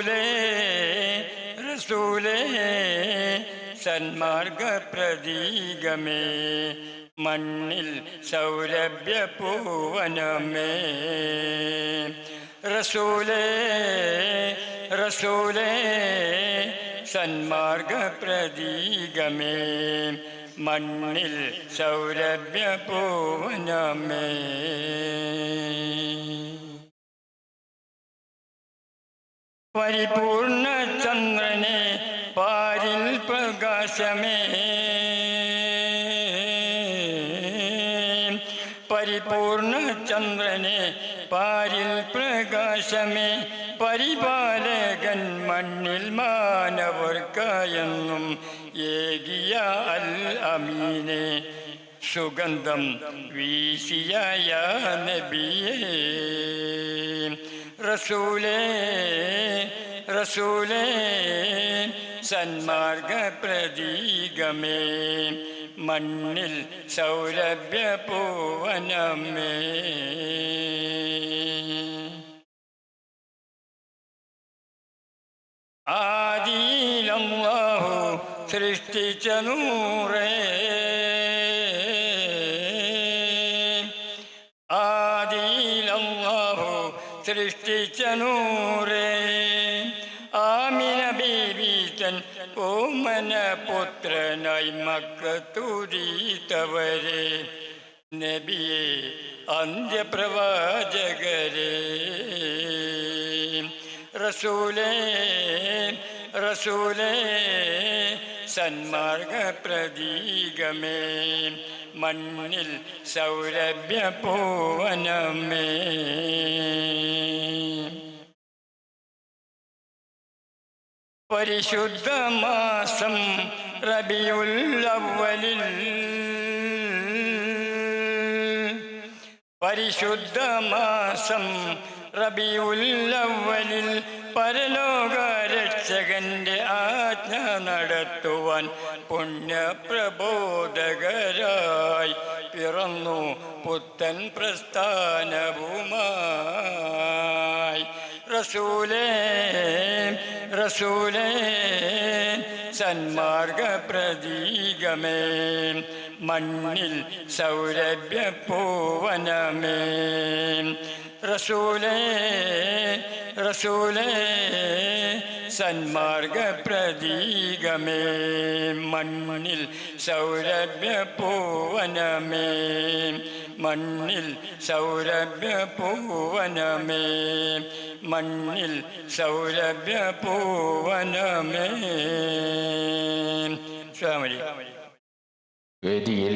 റസൂലേ റസൂലേ സന്മാർഗ പ്രതീകമേ മണ്ണിൽ സൗരഭ്യ പൂവനമേ റസൂലേ റസൂലേ സന്മാർഗ പ്രതീകമേ മണ്ണിൽ സൗരഭ്യ പൂവനമേ പരിപൂർണ ചന്ദ്രനെ പാരിൽ പ്രകാശമേ. പരിപൂർണ ചന്ദ്രനെ പാരിൽ പ്രകാശമേ. പരിപാലകൻ മണ്ണിൽ മാനവർക്കായെന്നും ഏകിയ അൽ അമീനെ. സുഗന്ധം വീശിയ നബിയേ. റസൂലേ റസൂലേ സന്മാർഗ പ്രതീകമേ മണ്ണിൽ സൗരഭ്യ പൂവനമേ ആദിയിലല്ലാഹു സൃഷ്ടിച്ച നൂറേ. സൃഷ്ടിച്ച നൂറേ ആമിന ബീവി തൻ ഓമന പുത്രനായി മക്കത്തൂരീത്തവരെ. നബിയെ അന്ത്യപ്രവാചകരെ. റസൂലേ റസൂലേ സന്മാർഗ പ്രതീകമേ മണ്ണിൽ സൗരഭ്യ പൂവനമേ പരിശുദ്ധ മാസം റബിയുല്ലവലിൽ പരിശുദ്ധമാസം റബിയുല്ലവലിൽ പരലോക രക്ഷകന്റെ ആജ്ഞ നടത്തുവാൻ പുണ്യപ്രബോധകരായി പിറന്നു പുത്തൻ പ്രസ്ഥാനവുമായി. റസൂലേ റസൂലേ സന്മാർഗ പ്രതീകമേ മണ്ണിൽ സൗരഭ്യ പൂവനമേ റസൂലേ റസൂലേ സന്മാർഗ പ്രതീകമേ സൗരഭ്യ പൂവനമേ മണ്ണിൽ സൗരഭ്യ പൂവനമേ മണ്ണിൽ സൗരഭ്യ പൂവനമേ സ്വാമി വേദിയിൽ